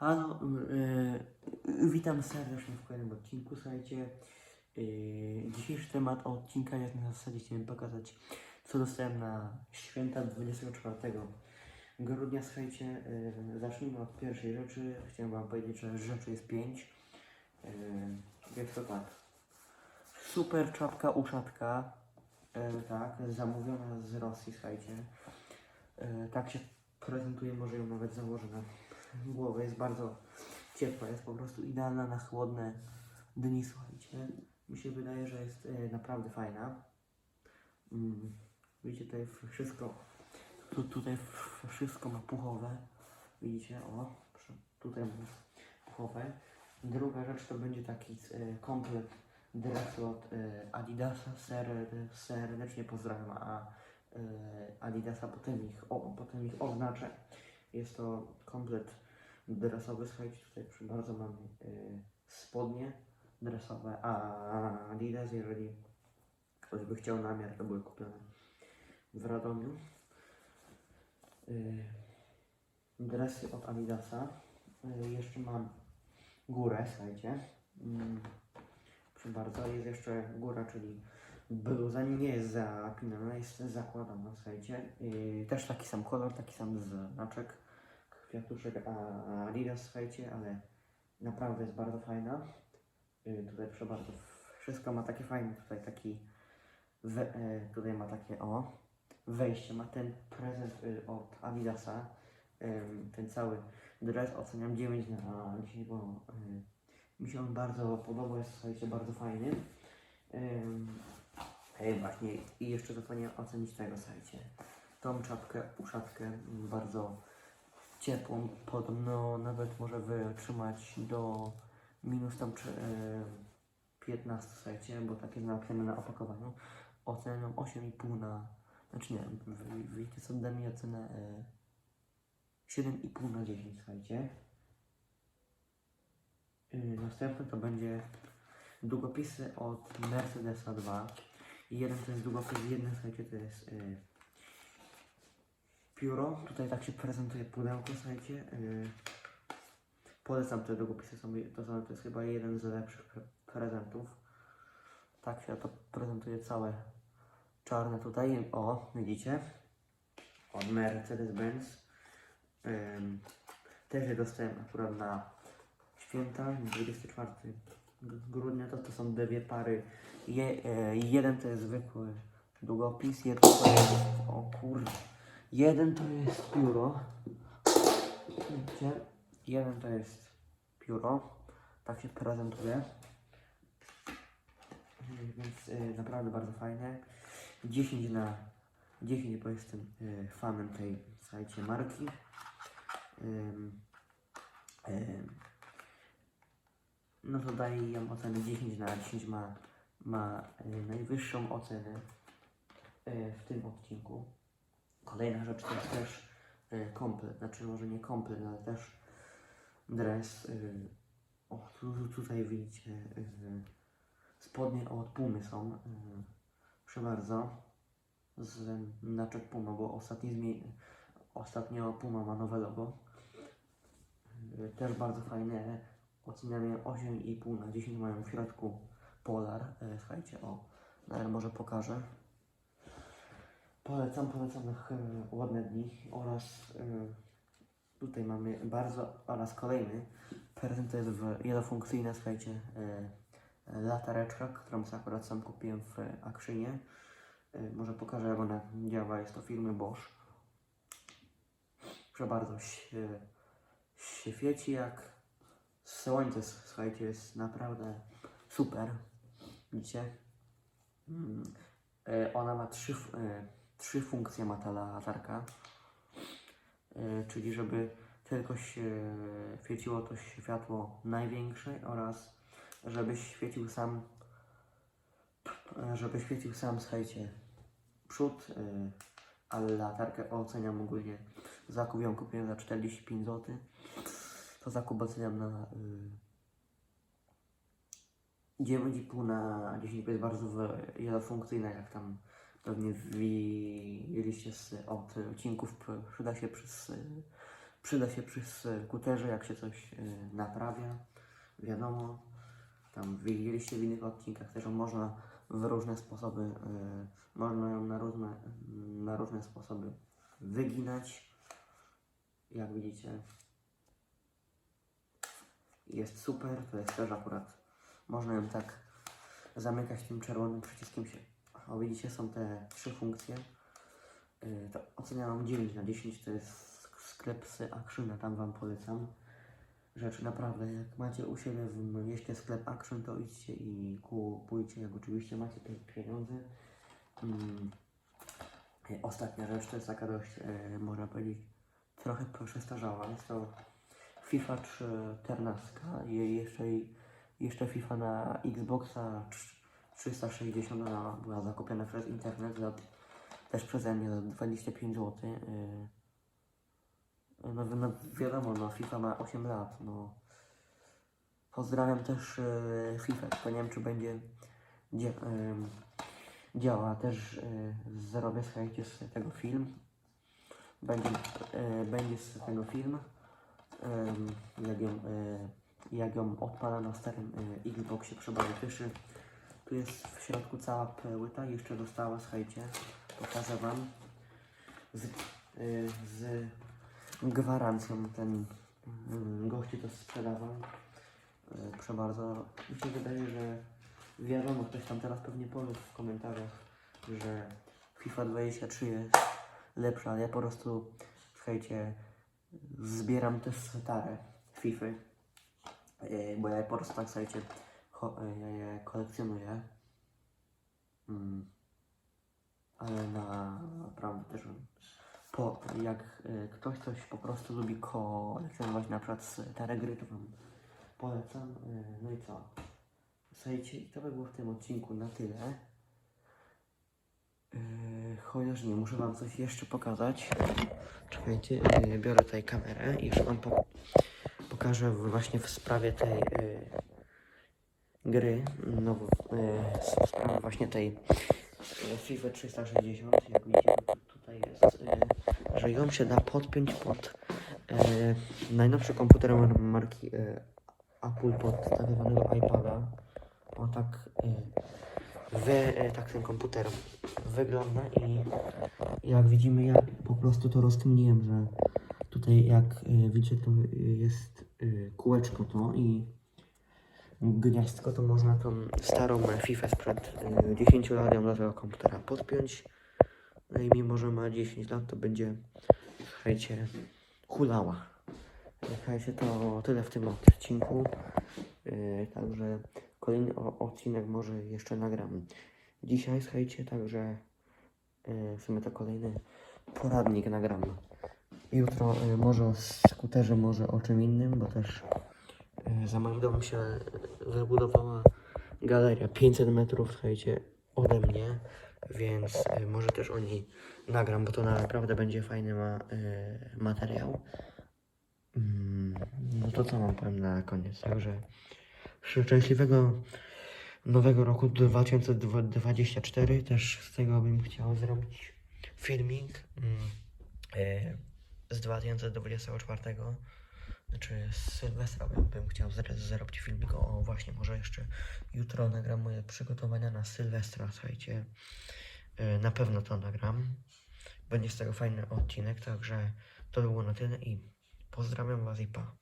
Halo, yy, witam serdecznie w kolejnym odcinku, słuchajcie. Yy, dzisiejszy temat odcinka jest na zasadzie chciałem pokazać, co dostałem na święta 24 grudnia, słuchajcie. Yy, zacznijmy od pierwszej rzeczy. Chciałem wam powiedzieć, że rzeczy jest pięć. Yy, jest to tak. Super czapka uszatka, yy, tak, zamówiona z Rosji, słuchajcie. Yy, tak się prezentuje, może ją nawet założę na głowę, jest bardzo ciepła, jest po prostu idealna na chłodne dni, słuchajcie. Mi się wydaje, że jest e, naprawdę fajna. Mm, widzicie, tutaj wszystko, tu, tutaj wszystko ma puchowe. Widzicie, o, tutaj puchowe. Druga rzecz to będzie taki e, komplet dresu od e, Adidasa, ser, serdecznie pozdrawiam, a e, Adidasa potem ich, o, potem ich oznaczę. Jest to komplet dresowy, słuchajcie, tutaj przy bardzo mamy spodnie dresowe, a Adidas, jeżeli ktoś by chciał namiar, to były kupione w Radomiu. Y, dresy od Adidasa. Y, jeszcze mam górę, słuchajcie. Mm, proszę bardzo, jest jeszcze góra, czyli bluza nie jest zapinana, jest zakładana, słuchajcie. Y, też taki sam kolor, taki sam znaczek kwiatuszek Adidas, słuchajcie, ale naprawdę jest bardzo fajna. Y, tutaj proszę bardzo, wszystko ma takie fajne, tutaj taki, we, y, tutaj ma takie, o, wejście, ma ten prezent y, od Adidasa, Ym, ten cały dres oceniam 9 na 10, bo y, mi się on bardzo podoba, jest słuchajcie, bardzo fajny. Ym, Ej, właśnie, i jeszcze zapomniałem ocenić tego, słuchajcie, tą czapkę, uszatkę, mm, bardzo ciepłą, podobno nawet może wytrzymać do minus tam czy, e, 15, słuchajcie, bo takie napisane na opakowaniu. Oceniam 8,5 na, znaczy nie, wiecie co, da mi ocenę e, 7,5 na 10, słuchajcie. Yy, następne to będzie długopisy od Mercedesa 2. Jeden to jest długopis, jeden, słuchajcie, to jest yy, pióro. Tutaj tak się prezentuje pudełko, słuchajcie. Yy, polecam te długopisy, są, to, są, to jest chyba jeden z lepszych pre prezentów. Tak się to prezentuje całe czarne tutaj. O, widzicie? Od Mercedes-Benz. Też je dostałem akurat na święta, 24 grudnia, to, są dwie pary. Je, e, jeden to jest zwykły długopis, jeden to jest, o kurde, jeden to jest pióro, widzicie, jeden to jest pióro, tak się prezentuje, Yy, więc e, naprawdę bardzo fajne, 10 na 10, bo jestem e, fanem tej, słuchajcie, marki. Ym, ym, no to daję ją ocenę 10 na 10, ma, ma y, najwyższą ocenę y, w tym odcinku. Kolejna rzecz to jest też y, komplet, znaczy może nie komplet, ale też dres. O, tu, tu, tutaj widzicie spodnie od Pumy są. Proszę bardzo. Z znaczek Puma, bo ostatni zmie- ostatnio Puma ma nowe logo. Też bardzo fajne. Oceniam je 8,5 na 10. Mają w środku polar. E, Słuchajcie, o, nawet może pokażę. Polecam, polecam e, ładne dni oraz e, tutaj mamy bardzo oraz kolejny prezent to jest wielofunkcyjna, słuchajcie, latareczka, którą akurat sam kupiłem w Akrzynie. Może pokażę jak ona działa, jest to firmy Bosch. Proszę bardzo, się świeci jak słońce, słuchajcie, jest naprawdę super. Widzicie? Mm. E, ona ma trzy, e, trzy funkcje, ma ta latarka. E, czyli żeby tylko się świeciło to światło największe oraz żeby świecił sam żeby świecił sam, słuchajcie, przód, e, ale latarkę oceniam ogólnie zakup ją kupiłem za 45 zł to zakup oceniam na y, 9,5 na 10, bo jest bardzo wielofunkcyjna, jak tam pewnie widzieliście z, od odcinków, przyda się przez Przyda się przy skuterze, jak się coś y, naprawia. Wiadomo, tam widzieliście w innych odcinkach też, że można w różne sposoby, y, można ją na różne, na różne sposoby wyginać. Jak widzicie, jest super, to jest też akurat, można ją tak zamykać tym czerwonym przyciskiem się. O, widzicie, są te trzy funkcje. Y, To oceniam 9 na 10, to jest sklep z Actiona, tam Wam polecam. Rzecz naprawdę, jak macie u siebie w mieście sklep Action, to idźcie i kupujcie, jak oczywiście macie pieniądze. Mm. Ostatnia rzecz to jest taka dość, e, można powiedzieć, trochę przestarzała. Jest to FIFA 14 i jeszcze, jeszcze FIFA na Xboxa 360 ona była zakupiona przez internet za, też przeze mnie za 25 zł. No, wi- no wiadomo, no FIFA ma 8 lat, no. Pozdrawiam też e, FIFA, tylko nie wiem czy będzie dzia, em, działa. Też e, zrobię, z tego film. Będzie, będzie z tego film. Jak, ją, e, jak ją odpala na starym e, Xboxie przy Battlefiszy. Tu jest w środku cała płyta, jeszcze została, słuchajcie, pokażę Wam z, y, z gwarancją ten y, gości to sprzedawał. Proszę bardzo, mi się wydaje, że wiadomo, ktoś tam teraz pewnie powie w komentarzach, że FIFA 23 jest lepsza, ale ja po prostu, słuchajcie, zbieram te stare FIFA, y, bo ja je po prostu tak, słuchajcie, e, ja je kolekcjonuję. Mm. Ale na naprawdę też po, jak e, ktoś coś po prostu lubi kolekcjonować na przykład stare gry, to wam polecam. E, No i co? Słuchajcie, to by było w tym odcinku na tyle. E, Chociaż nie, muszę wam coś jeszcze pokazać. Czekajcie, e, biorę tutaj kamerę i już wam po, pokażę właśnie w sprawie tej e, gry, no, e, s- sprawa właśnie tej FIFA 360, jak widzicie tutaj jest, że ją się da podpiąć pod najnowszy komputer mar- marki Apple pod tak zwanego iPada. O tak, wy, e, tak ten komputer wygląda i jak widzimy ja po prostu to rozkminiłem, że tutaj jak e, widzicie to jest e, kółeczko to i gniazdko, to można tą starą FIFA sprzed y, 10 lat ją do tego komputera podpiąć. No i mimo, że ma 10 lat, to będzie, słuchajcie, hulała. Słuchajcie, to tyle w tym odcinku. Także kolejny odcinek może jeszcze nagram dzisiaj, słuchajcie, także yy, w sumie to kolejny poradnik nagram. Jutro yy, może o skuterze, może o czym innym, bo też E, Za moim domem się wybudowała galeria 500 metrów, słuchajcie, ode mnie, więc e, może też o niej nagram, bo to naprawdę będzie fajny ma, e, materiał. Mm, No to co mam powiem na koniec, także szczęśliwego nowego roku 2024, też z tego bym chciał zrobić filmik mm, e, z 2024 znaczy z Sylwestra bym, chciał zrobić filmik o właśnie może jeszcze jutro nagram moje przygotowania na Sylwestra, słuchajcie. Yy, Na pewno to nagram. Będzie z tego fajny odcinek, także to było na tyle i pozdrawiam was i pa.